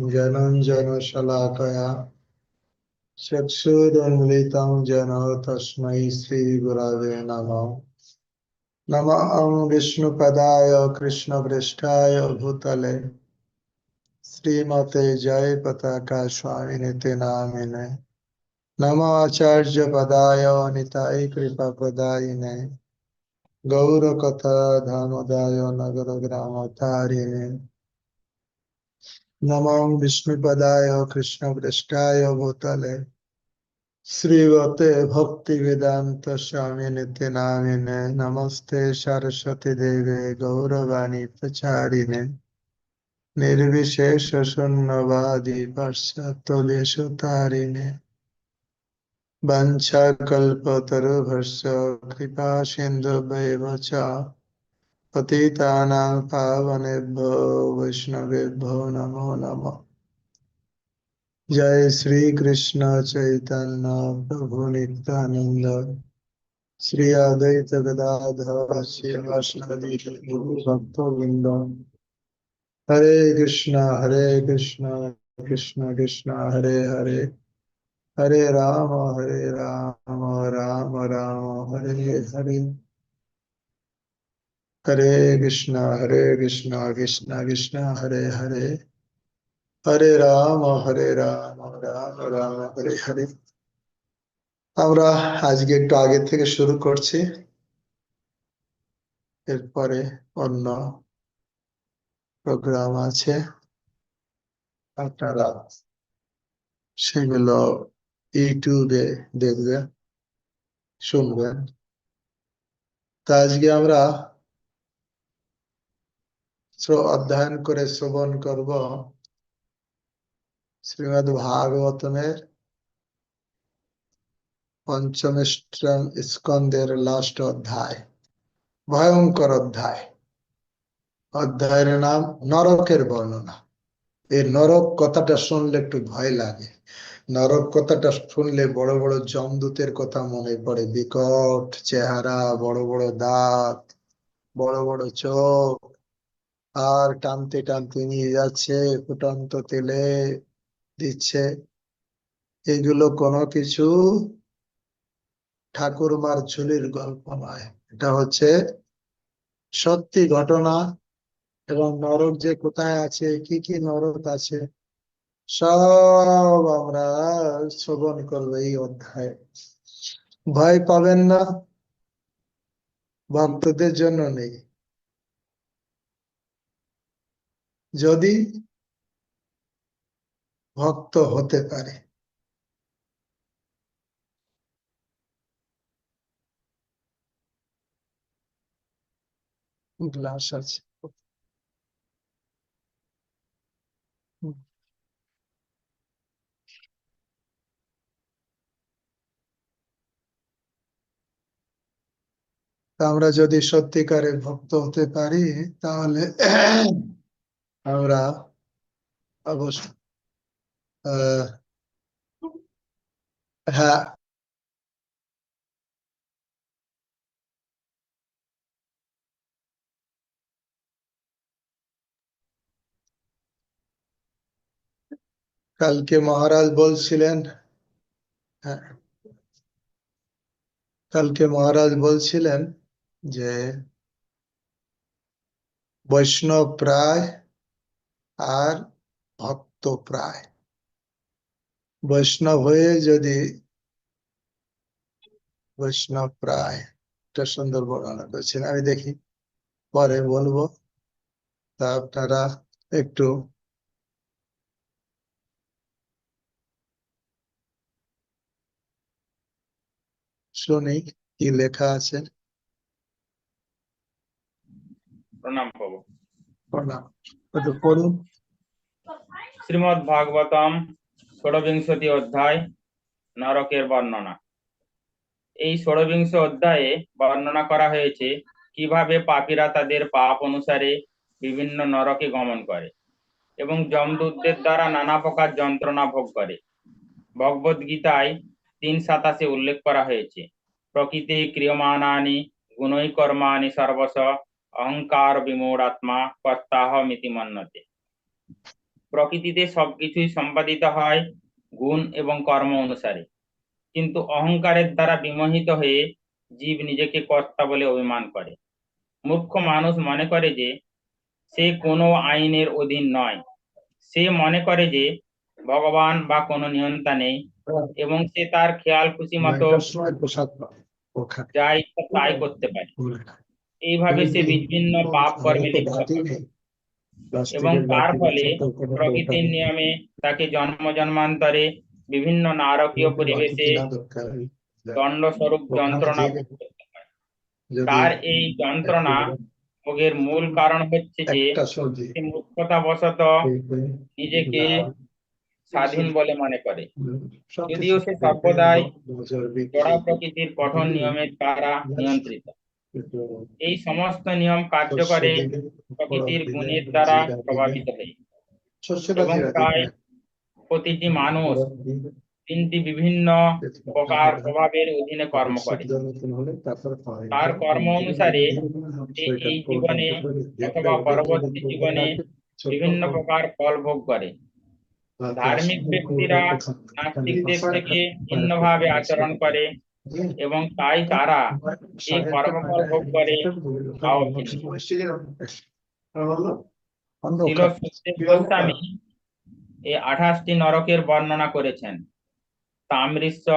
जनञ्जनशलाकया चक्षुरुन्मिलितं जन तस्मै श्रीगुरवे नमः। नमः विष्णुपदाय, कृष्णपृष्ठाय, भूतले। श्रीमते जय पताका स्वामिनिति नामिने नमो आचार्यपदाय निताय कृपाप्रदायिने। गौरकथा धामदाय नगरग्रामतारिणे नमो विष्णुपदाय कृष्णपृष्ठाय भूतले श्रीवते भक्ति वेदांत स्वामी नित्य नामिने नमस्ते सरस्वती देवे गौरवाणी प्रचारिणे निर्विशेष शून्यवादी पाश्चात्य तारिणे वंशाकल्पतरुभर्ष कृपा सिंधु च पतितानां पावनेभ्यो वैष्णवेभ्यो नमो नमः। जय श्री कृष्ण चैतन्य प्रभु नित्यानंद श्री अद्वैत गदाधर श्रीवासदि भक्तवृंद हरे कृष्णा हरे कृष्णा, कृष्ण कृष्ण, हरे हरे। हरे राम हरे राम राम राम, हरे हरे। হরে কৃষ্ণ হরে কৃষ্ণ কৃষ্ণ কৃষ্ণ, হরে হরে। হরে রাম হরে রাম রাম রাম, হরে হরে। আমরা আজকে একটু আগে থেকে শুরু করছি। এরপরে অন্য প্রোগ্রাম আছে। আপনারা সেগুলো ইউটিউবে দেখবেন, শুনবেন। তা আজকে আমরা অধ্যয়ন করে শ্রবণ করব। শ্রীমদ ভাগবতমের পঞ্চম স্কন্দের লাস্ট অধ্যায়, ভয়ঙ্কর অধ্যায়। অধ্যায়ের নাম নরকের বর্ণনা। এই নরক কথাটা শুনলে একটু ভয় লাগে। নরক কথাটা শুনলে বড় বড় জমদূতের কথা মনে পড়ে। বিকট চেহারা, বড় বড় দাঁত, বড় বড় চোখ আর টানতে টানতে নিয়ে যাচ্ছে, ফুটন্ত তেলে দিচ্ছে। এগুলো কোনো কিছু ঠাকুরমার ঝুলির গল্প নয়। এটা হচ্ছে সত্যি ঘটনা এবং নরক যে কোথায় আছে, কি কি নরক আছে, সব আমরা শ্রবণ করব এই অধ্যায়। ভয় পাবেন না, ভক্তদের জন্য নেই। যদি ভক্ত হতে পারে। গ্লাস আছে। আমরা যদি সত্যিকারের ভক্ত হতে পারি তাহলে আমরা অবশ্য হ্যাঁ কালকে মহারাজ বলছিলেন হ্যাঁ কালকে মহারাজ বলছিলেন যে বৈষ্ণব প্রায় আর ভক্ত প্রায়। বৈষ্ণব হয়ে যদি বৈষ্ণব প্রায় একটা সুন্দর বর্ণনা করেছেন আমি দেখি পরে বলব। তা আপনারা একটু শুনি কি লেখা আছে? প্রণাম প্রভু। প্রণাম। পড়ুন। শ্রীমদ ভাগবতম ষোড়বিংশতি অধ্যায়, নরকের বর্ণনা। এই ষোড়বিংশ অধ্যায়ে বর্ণনা করা হয়েছে, কীভাবে পাপীরা তাদের পাপ অনুসারে বিভিন্ন নরকে গমন করে এবং যমদূতদের দ্বারা নানা প্রকার যন্ত্রণা ভোগ করে। ভগবদ গীতায় তিন সাতাশে উল্লেখ করা হয়েছে, প্রকৃতি ক্রিয়মানানি গুণই কর্মানি সর্বস অহংকার বিমূঢ়াত্মা কর্তাহ মিতি মন্যতে প্রকৃতিতে সবকিছুই সম্পাদিত হয় গুণ এবং কর্ম অনুসারে। কিন্তু অহংকারের দ্বারা বিমোহিত হয়ে জীব নিজেকে কর্তা বলে অভিমান করে। মূর্খ মানুষ মনে করে যে সে কোনো আইনের অধীন নয়। সে মনে করে যে ভগবান বা কোনো নিয়ন্ত্রণ নেই এবং সে তার খেয়াল খুশি মতো যা ইচ্ছা তাই করতে পারে। এইভাবে সে বিভিন্ন পাপ কর্মে লিপ্ত এবং তার ফলে প্রকৃতির নিয়মে তাকে জন্ম জন্মান্তরে বিভিন্ন নারকীয় পরিবেশে কেনা দরকার। দণ্ড স্বরূপ যন্ত্রণা তার এই যন্ত্রণা ভোগের মূল কারণ হচ্ছে যে একটা সবজি মূর্খতা বশত নিজেকে স্বাধীন বলে মনে করে। যদিও সে সর্বদাই জড়া প্রকৃতির কঠোর নিয়মের দ্বারা নিয়ন্ত্রিত। এই সমস্ত নিয়ম কার্য করে প্রকৃতির গুণের দ্বারা প্রভাবিত হয়ে এবং তাই প্রতিটি মানুষ তিনটি বিভিন্ন প্রকার প্রভাবের অধীনে কর্ম করে। তার কর্ম অনুসারে এই জীবনে অথবা পরবর্তী জীবনে বিভিন্ন প্রকার ফল। ভোগ করে। ধার্মিক ব্যক্তিরা নাস্তিকদের থেকে ভিন্নভাবে আচরণ করে। এবং তাই তারা যে কর্মফল ভোগ করে গোস্বামী। এই আঠাশটি নরকের বর্ণনা করেছেন। তাম্রিস্য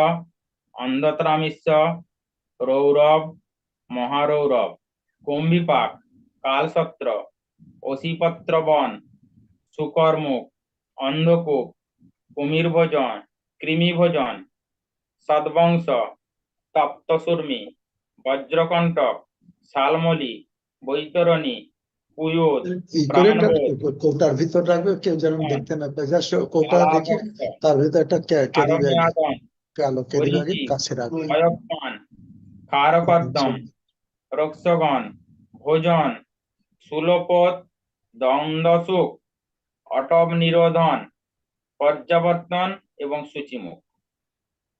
অন্ধত্রামিস্য রৌরব মহারৌরব কুম্ভিপাক কালসত্র অসিপত্র বন সুকর্মুক অন্ধকূপ কুমির ভোজন কৃমি ভোজন সদ্বংশ তপ্তসূর্মি বজ্রকণ্টক শালমলি বৈতরণী কুয়োদ কৌটার ভিতর রাখবে কেউ যেন হ্যাঁ। দেখতে না পায়। জাস্ট কৌটা রেখে তার ভিতর একটা ক্যারি ব্যাগ কালো ক্যারি ব্যাগে কাছে রাখবে। ভয়পান রক্ষগণ ভোজন সুলোপত দ্বন্দ্বসুখ অটব নিরোধন পর্যাবর্তন এবং সূচিমুখ।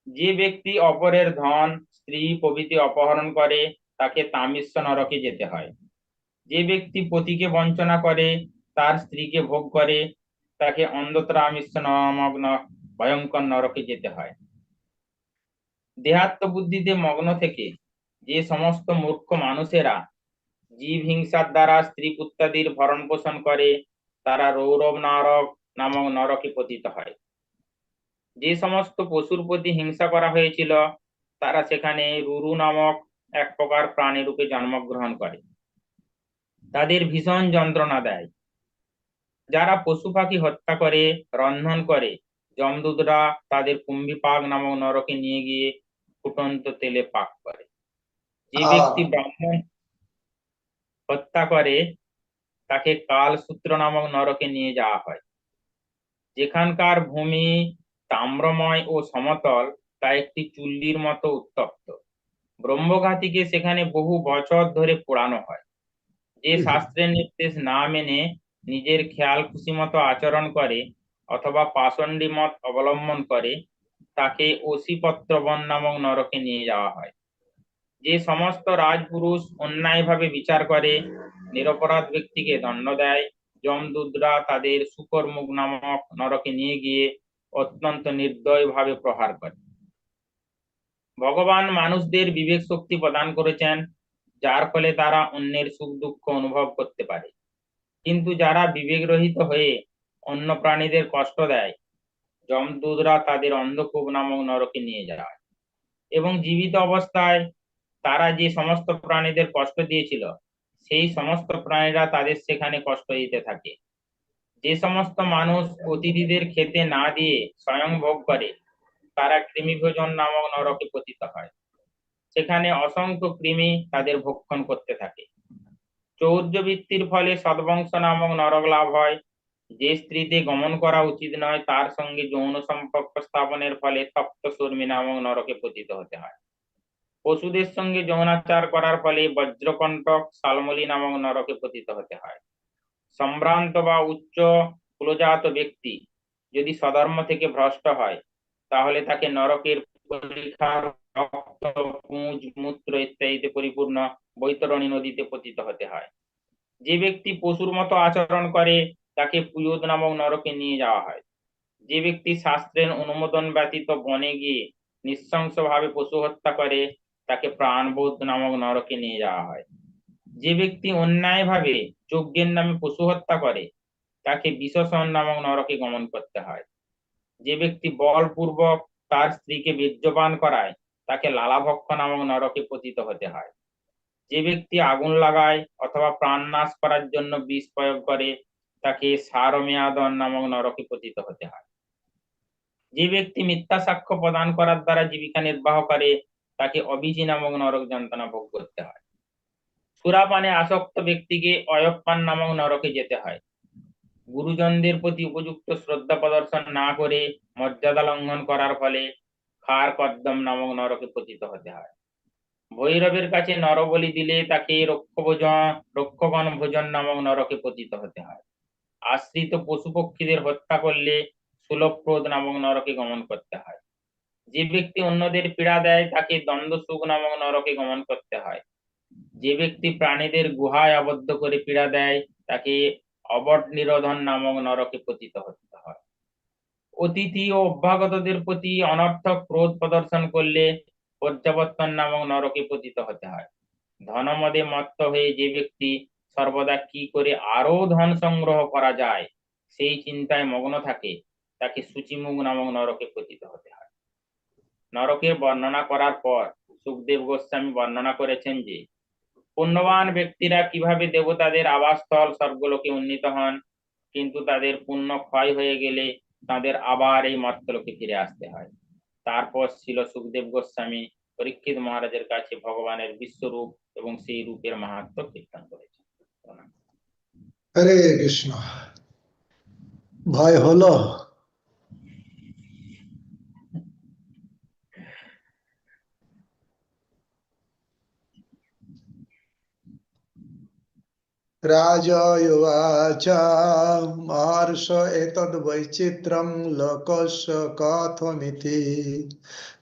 যে ব্যক্তি অপরের ধন, স্ত্রী, প্রভৃতি অপহরণ করে, তাকে তামিশ্র নরকে যেতে হয়। যে ব্যক্তি পতিকে বঞ্চনা করে, তার স্ত্রীকে ভোগ করে, তাকে অন্ধত্রামিশ্র নামক ন- ভয়ঙ্কর নরকে যেতে হয়। দেহাত্ম বুদ্ধিতে মগ্ন থেকে যে সমস্ত মূর্খ মানুষেরা জীব হিংসার দ্বারা স্ত্রী পুত্রাদির ভরণ পোষণ করে, তারা রৌরব নরক নামক নরকে পতিত হয়। যে সমস্ত পশুর প্রতি হিংসা করা হয়েছিল তারা সেখানে রুরু নামক এক প্রকার প্রাণী রূপে জন্মগ্রহণ করে। তাদের ভীষণ যন্ত্রণা দেয়। যারা পশু পাখি হত্যা করে রন্ধন করে যমদূতরা তাদের কুম্ভিপাক নামক নরকে নিয়ে গিয়ে ফুটন্ত তেলে পাক করে। যে ব্যক্তি ব্রাহ্মণ হত্যা করে তাকে কালসূত্র নামক নরকে নিয়ে যাওয়া হয়। যেখানকার ভূমি তাম্রময় ও সমতল তা একটি চুল্লির মতো উত্তপ্ত। ব্রহ্মঘাতীকে সেখানে বহু বছর ধরে পোড়ানো হয়। যে শাস্ত্রের নির্দেশ না মেনে নিজের খেয়াল খুশি মতো আচরণ করে অথবা পাষণ্ডী মত অবলম্বন করে তাকে অসিপত্রবন নামক নরকে নিয়ে যাওয়া হয়। যে সমস্ত রাজপুরুষ অন্যায়ভাবে বিচার করে নিরপরাধ ব্যক্তিকে দণ্ড দেয় যমদূতরা তাদের সুকর্মুখ নামক নরকে নিয়ে গিয়ে অত্যন্ত নির্দয়ভাবে প্রহার করে। ভগবান মানুষদের বিবেক শক্তি প্রদান করেছেন, যার ফলে তারা অন্যের সুখ দুঃখ অনুভব করতে পারে। কিন্তু যারা বিবেক রহিত হয়ে অন্য প্রাণীদের কষ্ট দেয়, যমদূতরা তাদের অন্ধকূপ নামক নরকে নিয়ে যায়। এবং জীবিত অবস্থায় তারা যে সমস্ত প্রাণীদের কষ্ট দিয়েছিল, সেই সমস্ত প্রাণীরা তাদের সেখানে কষ্ট দিতে থাকে। যে সমস্ত মানুষ অতিথিদের খেতে না দিয়ে স্বয়ং ভোগ করে, তারা কৃমিভোজন নামক নরকে পতিত হয়। সেখানে অসংখ্য কৃমি তাদের ভক্ষণ করতে থাকে। চৌর্য বৃত্তির ফলে সদ্বংশ নামক নরক লাভ হয়। যে স্ত্রীতে গমন করা উচিত নয়, তার সঙ্গে যৌন সম্পর্ক স্থাপনের ফলে তপ্ত শর্মী নামক নরকে পতিত হতে হয়। পশুদের সঙ্গে যৌনাচার করার ফলে বজ্রকণ্টক, সালমলি নামক নরকে পতিত হতে হয়। সম্ভ্রান্ত বা উচ্চ কুলজাত ব্যক্তি যদি সধর্ম থেকে ভ্রষ্ট হয়, তাহলে তাকে নরকের পরীক্ষার রক্ত, পুঁজ, মূত্র ইত্যাদিতে পরিপূর্ণ বৈতরণী নদীতে পতিত হতে হয়। যে ব্যক্তি পশুর মতো আচরণ করে, তাকে পুয়োদ নামক নরকে নিয়ে যাওয়া হয়। যে ব্যক্তি শাস্ত্রের অনুমোদন ব্যতীত বনে গিয়ে নৃশংসভাবে পশু হত্যা করে, তাকে প্রাণবোধ নামক নরকে নিয়ে যাওয়া হয়। যে ব্যক্তি অন্যায়ভাবে যজ্ঞের নামে পশু হত্যা করে, তাকে বিশ্বসন নামক নরকে গমন করতে হয়। যে ব্যক্তি বলপূর্বক তার স্ত্রীকে বীর্যপান করায়, তাকে লালাভক্ষ নামক নরকে পতিত হতে হয়। যে ব্যক্তি আগুন লাগায় অথবা প্রাণ নাশ করার জন্য বিষ প্রয়োগ করে, তাকে সারমেয়াদন নামক নরকে পতিত হতে হয়। যে ব্যক্তি মিথ্যা সাক্ষ্য প্রদান করার দ্বারা জীবিকা নির্বাহ করে, তাকে অবিজি নামক নরক যন্ত্রণা ভোগ করতে হয়। সুরাপানে আসক্ত ব্যক্তিকে অয়প্পান নামক নরকে যেতে হয়। গুরুজনদের প্রতি উপযুক্ত শ্রদ্ধা প্রদর্শন না করে মর্যাদা লঙ্ঘন করার ফলে খার কদ্দম নামক নরকে পতিত হতে হয়। ভৈরবের কাছে নরবলি দিলে তাকে রক্ষ ভোজন রক্ষগণ ভোজন নামক নরকে পতিত হতে হয়। আশ্রিত পশু পক্ষীদের হত্যা করলে সুলভপ্রদ নামক নরকে গমন করতে হয়। যে ব্যক্তি অন্যদের পীড়া দেয়, তাকে দ্বন্দ্ব সুখ নামক নরকে গমন করতে হয়। যে ব্যক্তি প্রাণীদের গুহায় আবদ্ধ করে পীড়া দেয়, তাকে অবট নিরোধন নামক নরকে পতিত হতে হয়। অতিথি ও অভ্যাগতদের প্রতি অনর্থক ক্রোধ প্রদর্শন করলে পর্যাবর্তন নামক নরকে পতিত হতে হয়। ধনমদে মত্ত হয়ে যে ব্যক্তি সর্বদা কি করে আরও ধন সংগ্রহ করা যায়, সেই চিন্তায় মগ্ন থাকে, তাকে সূচিমুখ নামক নরকে পতিত হতে হয়। নরকের বর্ণনা করার পর সুখদেব গোস্বামী বর্ণনা করেছেন যে পুণ্যবান ব্যক্তিরা কীভাবে দেবতাদের আবাসস্থল স্বর্গলোকে উন্নীত হন, কিন্তু তাদের পুণ্য ক্ষয় হয়ে গেলে তাদের আবার এই মর্তলোকে ফিরে আসতে হয়। তারপর ছিল সুখদেব গোস্বামী, পরীক্ষিত মহারাজের কাছে ভগবানের বিশ্বরূপ এবং সেই রূপের মাহাত্ম কীর্তন করেছেন। হরে কৃষ্ণ। ভয় হলো राजोवाच এতদ एतद्वैचित्रं लोकस्य कथमिति।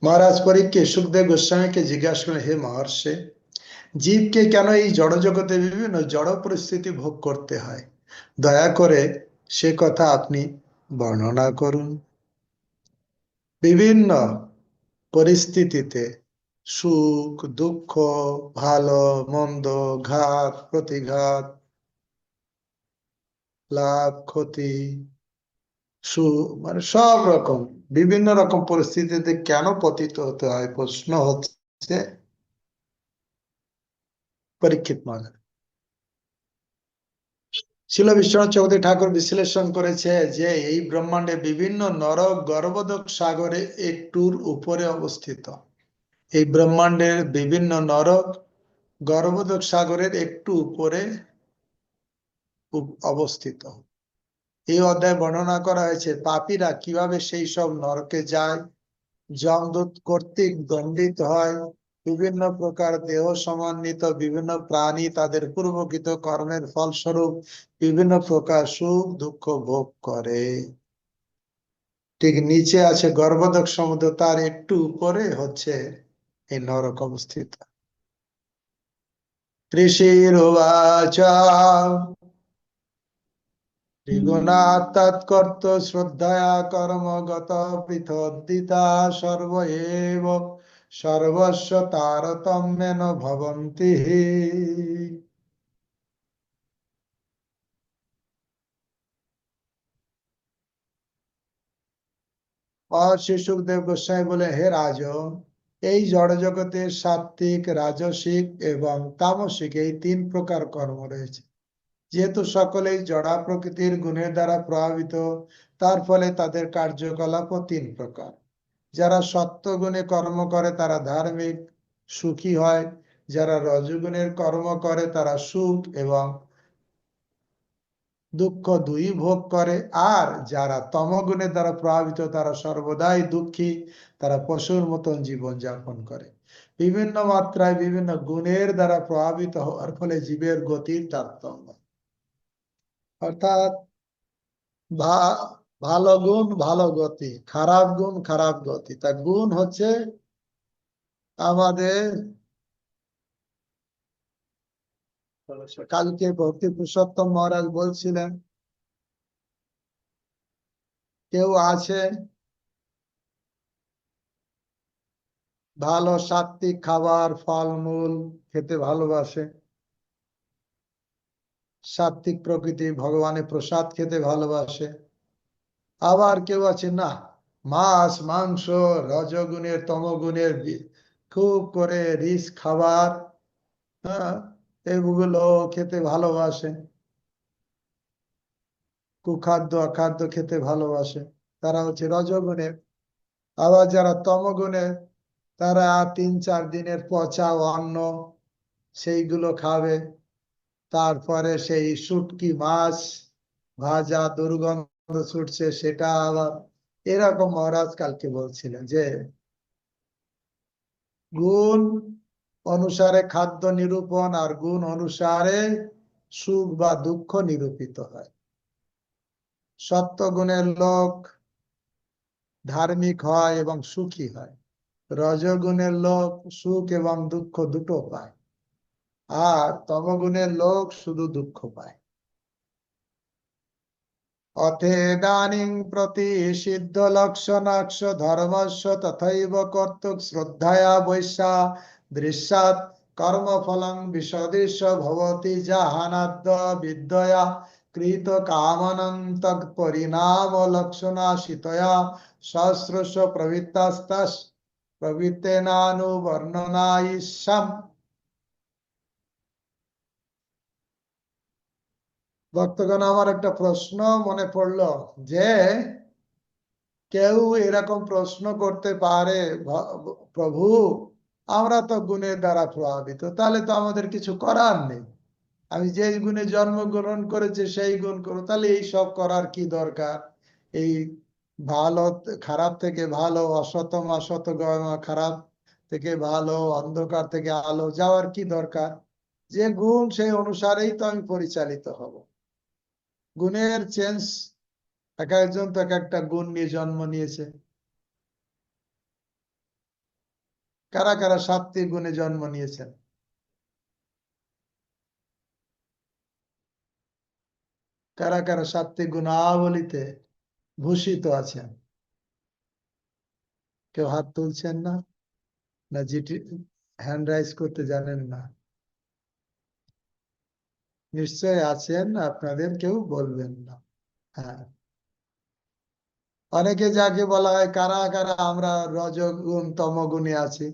মহারাজ পরীক্ষে সুখদেব গোস্বামীকে জিজ্ঞাসা করেন হে মহর্ষে জীবকে কেন এই জড় জগতে বিভিন্ন জড় পরিস্থিতি ভোগ করতে হয়? দয়া করে সে কথা আপনি বর্ণনা করুন। বিভিন্ন পরিস্থিতিতে সুখ, দুঃখ, ভালো, মন্দ, ঘাত, প্রতিঘাত লাভ, ক্ষতি সু মানে সব রকম, বিভিন্ন রকম পরিস্থিতিতে কেন পতিত হতে হয়? প্রশ্ন হচ্ছে পরীক্ষিত মহারাজ শিল বিশ্বনাথ চৌধুরী ঠাকুর বিশ্লেষণ করেছে যে এই ব্রহ্মাণ্ডে বিভিন্ন নরক গর্ভদক সাগরে একটুর উপরে অবস্থিত। এই ব্রহ্মাণ্ডের বিভিন্ন নরক গর্ভদক সাগরের একটু উপরে উপ- অবস্থিত। এই অধ্যায় বর্ণনা করা হয়েছে, পাপীরা কীভাবে সেই সব নরকে যায়, যমদূত কর্তৃক দণ্ডিত হয়, বিভিন্ন প্রকার দেহ সমন্বিত, বিভিন্ন প্রাণী তাদের পূর্বকৃত কর্মের ফলস্বরূপ বিভিন্ন প্রকার সুখ, দুঃখ ভোগ করে। ঠিক নিচে আছে গর্ভদক সমুদ্র তার একটু উপরে হচ্ছে এই নরক অবস্থিত। ঋষিরুবাচ ত্রিগুণাৎ তৎকর্ত শ্রদ্ধয়া সর্বস্ব তারতম্যেন ভবন্তি সুখদেব গোস্বামী বলে, হে রাজন এই জড় জগতের সাত্ত্বিক রাজসিক এবং তামসিক এই তিন প্রকার কর্ম রয়েছে। যেহেতু সকলেই জড়া প্রকৃতির গুণের দ্বারা প্রভাবিত, তার ফলে তাদের কার্যকলাপও তিন প্রকার। যারা সত্যগুণে কর্ম করে, তারা ধার্মিক, সুখী হয়। যারা রজগুণের কর্ম করে, তারা সুখ এবং দুঃখ দুই ভোগ করে। আর যারা তমগুণের দ্বারা প্রভাবিত, তারা সর্বদাই দুঃখী, তারা পশুর মতন জীবন যাপন করে। বিভিন্ন মাত্রায় বিভিন্ন গুণের দ্বারা প্রভাবিত হওয়ার ফলে জীবের গতির তারতম্য। অর্থাৎ ভালো গুণ, ভালো গতি। খারাপ গুণ, খারাপ গতি। তা গুণ হচ্ছে আমাদের কালকে ভক্তি পুরুষোত্তম মহারাজ বলছিলেন, কেউ আছে ভালো সাত্বিক খাবার, ফলমূল খেতে ভালোবাসে? সাত্বিক প্রকৃতি ভগবানের প্রসাদ খেতে ভালোবাসে। আবার কেউ আছে না, মাছ, মাংস, রজগুণের, তমগুণের খুব করে রিচ খাবার হ্যাঁ এগুলো খেতে ভালোবাসে। কুখাদ্য, অখাদ্য খেতে ভালোবাসে। তারা হচ্ছে রজগুণের। আবার যারা তমগুণের, তারা তিন চার দিনের পচা অন্ন, সেইগুলো খাবে। তারপরে সেই শুটকি মাছ, ভাজা দুর্গন্ধ ছুটছে সেটা আবার এরকম মহারাজ কালকে বলছিলেন যে, গুণ অনুসারে খাদ্য নিরূপণ আর গুণ অনুসারে সুখ বা দুঃখ নিরূপিত হয়। সত্য গুণের লোক ধার্মিক হয় এবং সুখী হয়। রজগুণের লোক সুখ এবং দুঃখ দুটো পায়। আর তমগুণের লোক শুধু দুঃখ পায়। অথেদানিং প্রতি সিদ্ধ লক্ষণাক্ষ ধর্মস্য তথৈব কর্তুক শ্রদ্ধায়া বৈশা দৃশ্যাৎ কর্মফলং বিসদৃশ ভবতি জাহানাদ্য বিদ্যয়া কৃত কামনন্ত পরিণাম লক্ষণাশিতয়া সহস্রশ প্রবৃত্তাস্তাস প্রবৃত্তেনানুবর্ণনায়িষ্যাম। ভক্তগণ, আমার একটা প্রশ্ন মনে পড়ল যে, কেউ এরকম প্রশ্ন করতে পারে প্রভু, আমরা তো গুণের দ্বারা প্রভাবিত, তাহলে তো আমাদের কিছু করার নেই। আমি যেই গুণে জন্মগ্রহণ করেছি, সেই গুণ করো তাহলে এই সব করার কি দরকার? এই ভালো খারাপ থেকে ভালো, অসতম, অসত খারাপ থেকে ভালো, অন্ধকার থেকে আলো, যাওয়ার কি দরকার? যে গুণ সেই অনুসারেই তো আমি পরিচালিত হব। গুণের চেঞ্জ এক একজন তো এক একটা গুণ নিয়ে জন্ম নিয়েছে। কারা কারা সাত্বিক গুণে জন্ম নিয়েছেন? কারা কারা সাত্বিক গুণাবলিতে ভূষিত আছেন? কেউ হাত তুলছেন না? না জিটি হ্যান্ড রাইজ করতে জানেন না? নিশ্চয় আছেন, আপনাদের কেউ বলবেন না। হ্যাঁ। অনেকে যাকে বলা হয়, কারা কারা, আমরা রজগুণ তমগুণে আছি।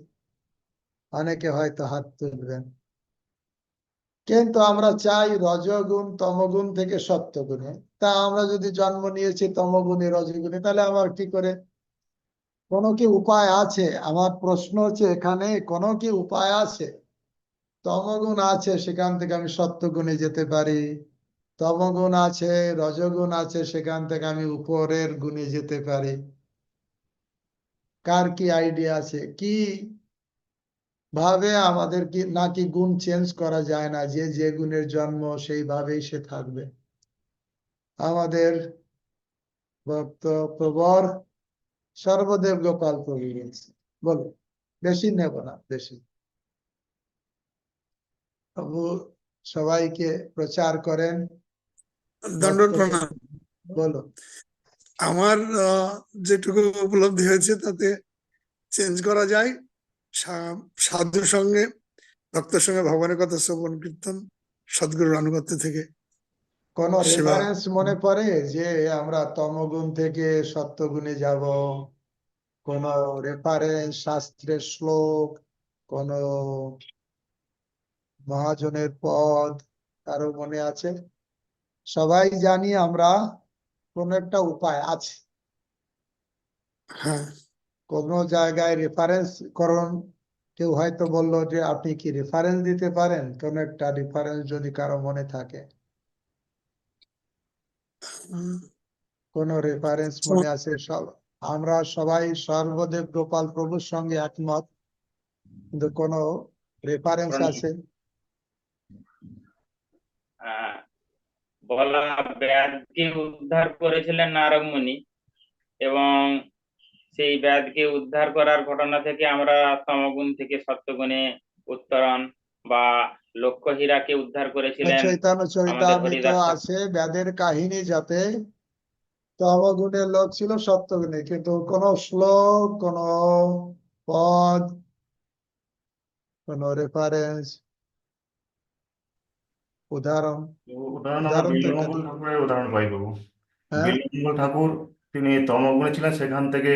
অনেকে হয়তো হাত তুলবেন। কিন্তু আমরা চাই রজগুণ তমগুণ থেকে সত্যগুণে তা আমরা যদি জন্ম নিয়েছি তমগুণে রজগুণে তাহলে আমার কি করে? কোনো কি উপায় আছে? আমার প্রশ্ন হচ্ছে, এখানে কোনো কি উপায় আছে? তমগুণ আছে, সেখান থেকে আমি সত্যগুণে যেতে পারি। তমগুণ আছে, রজগুণ আছে, সেখান থেকে আমি উপরের গুণে যেতে পারি। কার কি আইডিয়া আছে? কি ভাবে আমাদের কি, নাকি গুণ চেঞ্জ করা যায় না? যে যে গুণের জন্ম, সেইভাবেই সে থাকবে। আমাদের ভক্ত প্রবর সর্বদেব গোপাল প্রভু বলো বেশি নেব না, বেশি। প্রভু সবাইকে প্রচার করেন। ভক্ত- প্রণাম বলো। আমার যেটুকু উপলব্ধি হয়েছে তাতে চেঞ্জ করা যায়। সাধুর সঙ্গে ভক্তের সঙ্গে ভগবানের কথা শ্রবণ কীর্তন সদ্গুরুর আনুগত্য থেকে কোন। রেফারেন্স মনে পড়ে যে আমরা তমগুণ থেকে সত্যগুণে যাব? কোন রেফারেন্স শাস্ত্রের শ্লোক কোন মহাজনের পদ কারও মনে আছে? সবাই জানি আমরা কোন একটা উপায় আছে। হ্যাঁ। কোন জায়গায় রেফারেন্স করুন। কেউ হয়তো বলল যে আপনি কি রেফারেন্স দিতে পারেন? কোন একটা রেফারেন্স যদি কারও মনে থাকে। কোন রেফারেন্স মনে আছে? সব আমরা সবাই সর্বদেব গোপাল প্রভুর সঙ্গে একমত। কিন্তু কোন রেফারেন্স আছে? আহ, বলা ব্যাধকে উদ্ধার করেছিলেন নারদ এবং সেই ব্যাধকে উদ্ধার করার ঘটনা থেকে আমরা তমগুণ থেকে সত্যগুণে উত্তরণ বা লক্ষ্য হীরাকে উদ্ধার করেছিলেন চৈতন্য চরিতামৃত আছে বেদের কাহিনী যাতে তমগুণের লোক ছিল সত্যগুণে কিন্তু কোন শ্লোক কোন পদ কোন রেফারেন্স উদাহরণ। উদাহরণ আমরা বিল্বমঙ্গল ঠাকুরের উদাহরণ পাই বাবু। হ্যাঁ? বিল্বমঙ্গল ঠাকুর তিনি তমগুণে ছিলেন সেখান থেকে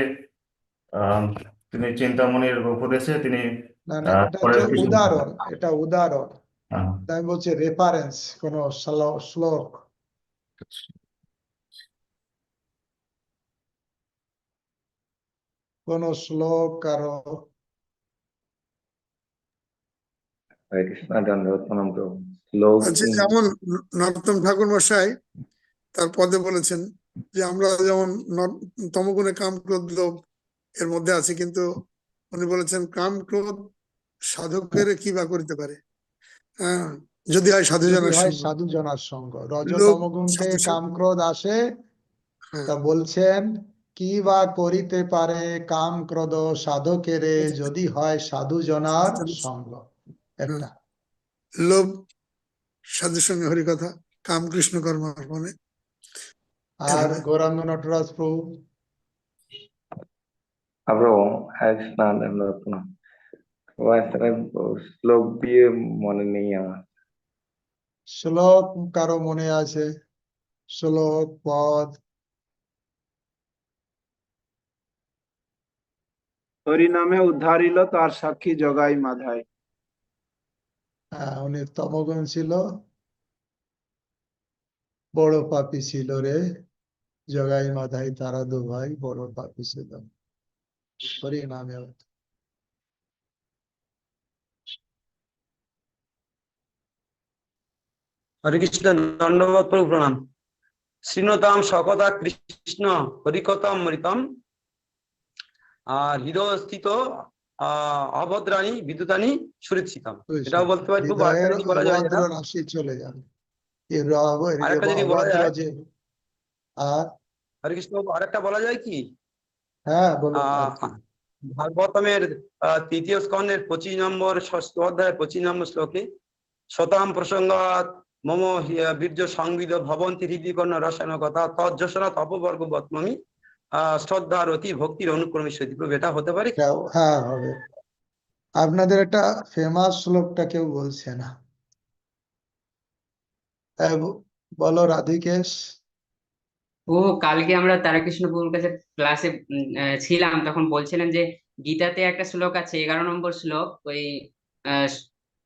তিনি চিন্তামণির উপদেশে তিনি না না এটা হচ্ছে উদাহরণ এটা উদাহরণ। আহ, আমি বলছি রেফারেন্স কোন শ্লোক। কোন শ্লোক কারও? হরে কৃষ্ণ দণ্ডবোধ প্রণাম প্রভু। যেমন নরোত্তম ঠাকুর মশাই তার পদে বলেছেন যে আমরা যেমন ন- তমগুণে কাম ক্রোধ লোভ এর মধ্যে আছি কিন্তু উনি বলেছেন কাম ক্রোধ সাধকের কি বা করিতে পারে? হ্যাঁ যদি হয় সাধু জনের হয় সঙ্গ। সাধু জনার সঙ্গ। লোক রজতম থেকে কাম ক্রোধ আসে হ্যাঁ, তা বলছেন কি বা করিতে পারে কাম ক্রোধ সাধকেরে যদি হয় সাধু জনার সঙ্গ? একটা। লোভ সাধুর সঙ্গে হরিকথা কাম কৃষ্ণ কর্ম অর্পণে। আর হ্যাঁ। গৌরাঙ্গ নটরাজ প্রভু। হরে ও আসলে শ্লোক দিয়ে মনে নেই আমার। শ্লোক কারও মনে আছে? শ্লোক পদ? হরিনামে উদ্ধারিল তার সাক্ষী জগাই মাধায় হ্যাঁ উনি তমগুণ ছিল। বড় পাপি ছিল রে। জগাই মাধাই তারা দু ভাই বড় পাপি ছিল। হরি নামে হরে কৃষ্ণ দণ্ডবত প্রভু প্রণাম। শ্রীনতাম সকতা কৃষ্ণ, হরিকতম মৃতম। আর হৃদয় স্থিত আহ অভদ্রাণী বিদ্যুতানি সুরক্ষিতম। এটাও বলতে পারি খুব বলা যায় রাশি চলে যাবে। এই রব আরেকটা যদি বলা যায়। আর? হরে কৃষ্ণ আরেকটা বলা যায় কি? হ্যাঁ ভাগবতমের তৃতীয় স্কন্ধের পঁচিশ নম্বর ষষ্ঠ অধ্যায় পঁচিশ নম্বর শ্লোকে শতাম প্রসঙ্গাত মম বীর্য সংবিদ ভবন্তি হৃদিকর্ণ রসায়ন কথা তজ্জসনা তপবর্গ বত্মমি আহ শ্রদ্ধার অতি ভক্তির অনুক্রমে সতী প্রভু এটা হতে পারে? হ্যাঁ হবে। আপনাদের একটা ফেমাস শ্লোকটা কেউ বলছে না। বলো রাধিকেশ। ও কালকে আমরা তারাকৃষ্ণ প্রভুর কাছে ক্লাসে ছিলাম তখন বলছিলেন যে গীতাতে একটা শ্লোক আছে এগারো নম্বর শ্লোক ওই আহ,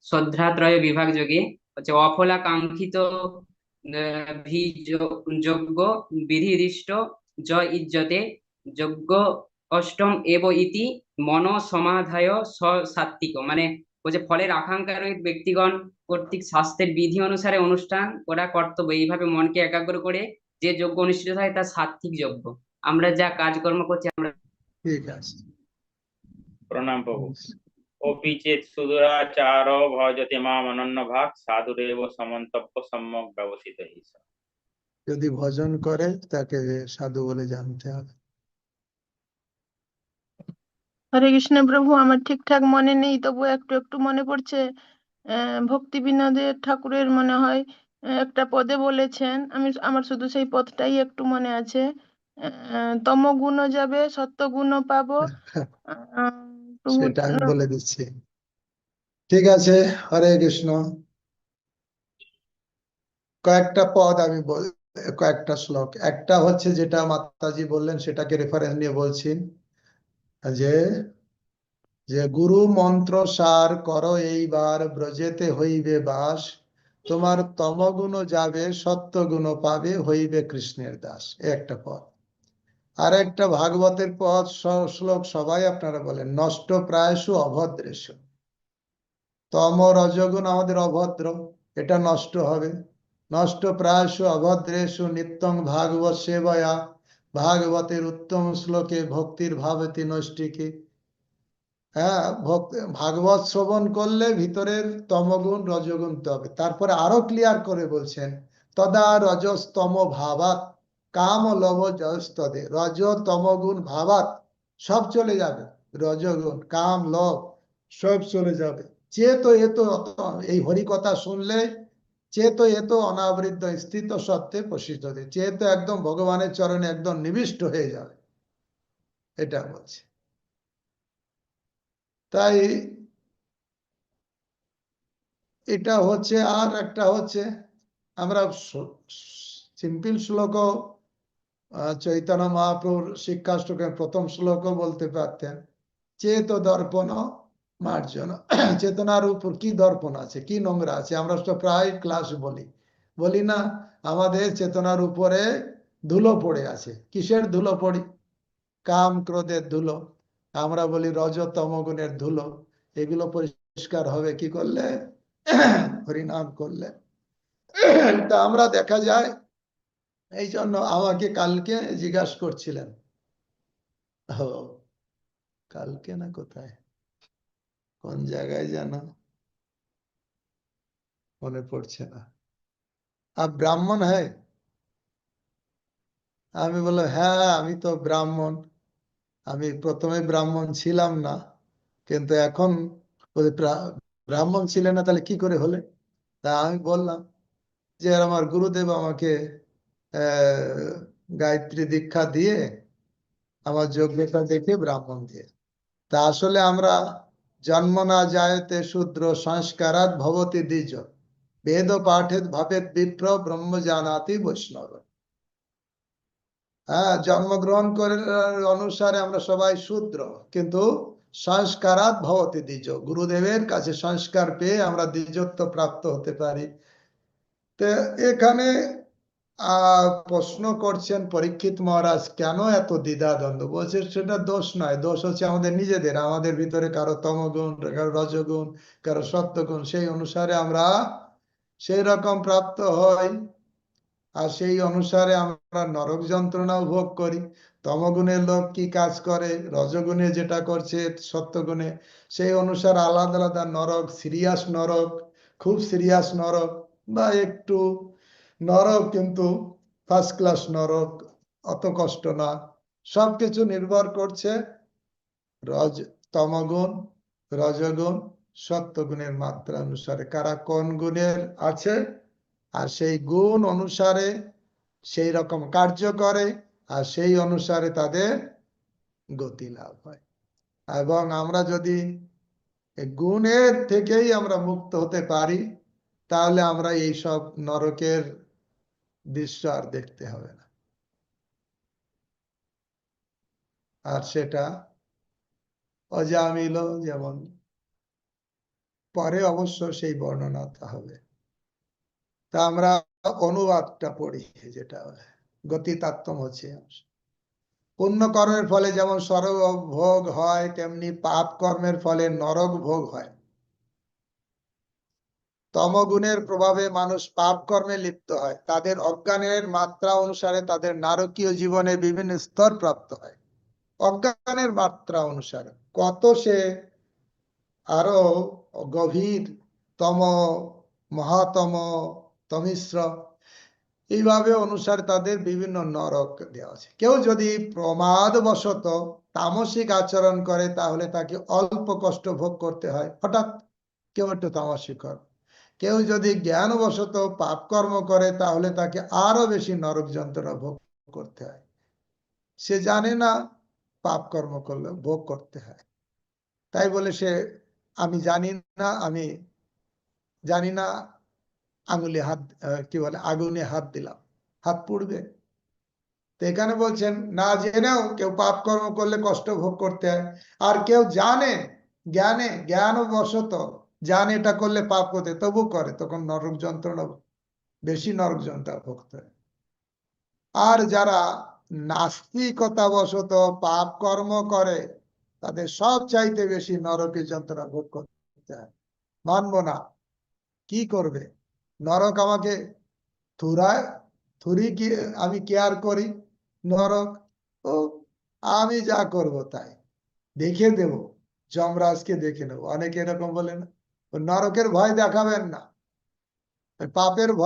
শ্রদ্ধাত্রয় বিভাগ যোগে হচ্ছে অফলা কাঙ্ক্ষিত আহ, ভি যো- যোগ্য বিধিদৃষ্ট জ ইজ্জতে যোগ্য অষ্টম এব ইতি মন সমাধায় সাত্বিক মানে বলছে ফলের আকাঙ্ক্ষা রহিত ব্যক্তিগণ কর্তৃক স্বাস্থ্যের বিধি অনুসারে অনুষ্ঠান করা কর্তব্য। এইভাবে মনকে একাগ্র করে যে যজ্ঞ অনুষ্ঠিত হয় তা সাত্বিক যজ্ঞ। আমরা যা কাজকর্ম করছি আমরা ঠিক আছে। প্রণাম প্রভু। অপি চেত সুদুরাচার ভজতে মাম অনন্য ভাগ সাধুরেব সমন্তব্য সম্যক ব্যবসিত হিসা যদি ভজন করে তাকে সাধু বলে জানতে হবে। হরে কৃষ্ণ প্রভু আমার ঠিকঠাক মনে নেই তবু একটু একটু মনে পড়ছে ভক্তি বিনোদের ঠাকুরের মনে হয় একটা পদে বলেছেন আমি আমার শুধু সেই পদটাই একটু মনে আছে আহ, তমগুণও যাবে সত্যগুণও পাবো আহ, সেটা আমি বলে দিচ্ছি। ঠিক আছে হরে কৃষ্ণ। কয়েকটা পদ আমি বল কয়েকটা শ্লোক। একটা হচ্ছে যেটা মাতাজি বললেন, সেটাকে রেফারেন্স নিয়ে বলছি। যে যে, গুরু মন্ত্র সার করো এইবার, ব্রজেতে হইবে বাস। তোমার তমগুণ যাবে, সত্যগুণ পাবে, হইবে কৃষ্ণের দাস। একটা পদ। আর একটা ভাগবতের স- শ্লোক সবাই আপনারা বলেন, নষ্ট প্রায়শু অভদ্রেশু তম রজগুণ আমাদের অভদ্র, এটা নষ্ট হবে। নষ্ট প্রায়শু অভদ্রেশু নিত্যং ভাগবত সেবয়া ভাগবতের উত্তম শ্লোকে ভক্তির ভাবতি নষ্টিকে হ্যাঁ ভাগবত শ্রবণ করলে ভিতরের তমগুণ, রজগুণ তো হবে তারপরে আরও ক্লিয়ার করে বলছেন, তদা রজস্তম ভাবাত, কাম লব জস্তদে রজ, তমগুণ, ভাবাত, সব চলে যাবে। রজগুণ, কাম, লব, সব চলে যাবে। চেত এত, এই হরি কথা শুনলে চেত এত অনাবৃত স্থিত সত্ত্বে প্রসিদ্ধ চেত একদম ভগবানের চরণে একদম নিবিষ্ট হয়ে যাবে। এটা বলছে। তাই এটা হচ্ছে আর একটা হচ্ছে, আমরা সিম্পল শ্লোক চৈতন্য মহাপ্রভুর শিক্ষাষ্টকের প্রথম শ্লোকও বলতে পারতেন, চেত দর্পণ মার্জন। চেতনার উপর কি দর্পণ আছে? কি নোংরা আছে? আমরা তো প্রায় ক্লাস বলি। বলি না, আমাদের চেতনার উপরে ধুলো পড়ে আছে। কিসের ধুলো পড়ি? কাম ক্রোধের ধুলো। আমরা বলি রজতম গুণের ধুলো। এগুলো পরিষ্কার হবে কি করলে? হরিনাম করলে। তা আমরা দেখা যায়, এই জন্য আমাকে কালকে জিজ্ঞাসা করছিলেন। কালকে না কোথায়? কোন জায়গায় যেন মনে পড়ছে না। আপ ব্রাহ্মণ হ্যাঁ? আমি বললাম হ্যাঁ আমি তো ব্রাহ্মণ। আমি প্রথমে ব্রাহ্মণ ছিলাম না, কিন্তু এখন ব্রাহ্মণ ছিলেন না, তাহলে কি করে হলে? তা আমি বললাম যে, আমার গুরুদেব আমাকে গায়ত্রী দীক্ষা দিয়ে আমার যোগ্যতা দেখে ব্রাহ্মণ দিয়ে। তা আসলে আমরা জন্ম না যায়তে শূদ্র সংস্কারাত ভবতি দ্বিজ। বেদ পাঠেত ভাবেত বিপ্র ব্রহ্ম জানাতি বৈষ্ণব। হ্যাঁ জন্মগ্রহণ করে অনুসারে আমরা সবাই শূদ্র, কিন্তু সংস্কারাত ভবতি দ্বিজ। গুরুদেবের কাছে সংস্কার পেয়ে আমরা দ্বিজত্ব প্রাপ্ত হতে পারি। তো এখানে প্রশ্ন করছেন পরীক্ষিত মহারাজ, কেন এত দ্বিধা দ্বন্দ্ব বলছে, সেটা দোষ নয়। দোষ হচ্ছে আমাদের নিজেদের, আমাদের ভিতরে কারও তমগুণ, কারও রজগুণ, কারও সত্যগুণ। সেই অনুসারে আমরা সেই রকম প্রাপ্ত হই আর সেই অনুসারে আমরা নরক যন্ত্রণাও ভোগ করি। তমগুণের লোক কি কাজ করে? রজগুণে যেটা করছে, সত্যগুণে। সেই অনুসারে আলাদা আলাদা নরক, সিরিয়াস নরক, খুব সিরিয়াস নরক বা একটু নরক কিন্তু ফার্স্ট ক্লাস নরক, অত কষ্ট না। সবকিছু নির্ভর করছে রজ, তমগুণ, রজগুণ, সত্যগুণের মাত্রা অনুসারে। কারা কোন গুণের আছে? আর সেই গুণ অনুসারে সেই রকম কার্য করে, আর সেই অনুসারে তাদের গতি লাভ হয়। এবং আমরা যদি গুণের থেকেই আমরা মুক্ত হতে পারি, তাহলে আমরা এই সব নরকের দৃশ্য আর দেখতে হবে না। আর সেটা অজামিল যেমন পরে অবশ্য সেই বর্ণনাটা হবে। তা আমরা অনুবাদটা পড়ি যেটা গতিতাত্ত্বম হচ্ছে। পুণ্য কর্মের ফলে যেমন স্বর্গ ভোগ হয়, তেমনি পাপ কর্মের ফলে নরক ভোগ হয়। তমগুণের প্রভাবে মানুষ পাপ কর্মে লিপ্ত হয়। তাদের অজ্ঞানের মাত্রা অনুসারে তাদের নারকীয় জীবনে বিভিন্ন স্তর প্রাপ্ত হয়। অজ্ঞানের মাত্রা অনুসারে কত সে আরও গভীর, তম, মহাতম, তমিশ্র, এইভাবে অনুসারে তাদের বিভিন্ন নরক দেওয়া আছে। কেউ যদি প্রমাদবশত তামসিক আচরণ করে, তাহলে তাকে অল্প কষ্ট ভোগ করতে হয়। হঠাৎ কেউ একটু তামসিক করে কেউ যদি জ্ঞানবশত পাপ কর্ম করে, তাহলে তাকে আরও বেশি নরক যন্ত্রণা ভোগ করতে হয়। সে জানে না পাপ কর্ম করলে ভোগ করতে হয়। তাই বলে সে, আমি জানি না, আমি জানি না, আঙুলে হাত কি বলে, আগুনে হাত দিলাম, হাত পুড়বে। তো এখানে বলছেন, না জেনেও কেউ পাপ কর্ম করলে কষ্ট ভোগ করতে হয়। আর কেউ জানে, জ্ঞানে, জ্ঞানবশত জানে এটা করলে পাপ হতে তবু করে, তখন নরক যন্ত্রণা বেশি নরক যন্ত্রণা ভোগতে আর যারা নাস্তিকতা বশত পাপ কর্ম করে, তাদের সব চাইতে বেশি নরকের যন্ত্রণা ভোগ করতে হয়। মানবো না, কি করবে? নরক আমাকে থুরায়, থুরি কি আমি কেয়ার করি? নরক, ও, আমি যা করব তাই। দেখে দেব, যমরাজকে দেখে নেব। অনেকে এরকম বলে না? নরকের ভয় দেখাবেন না। পাপের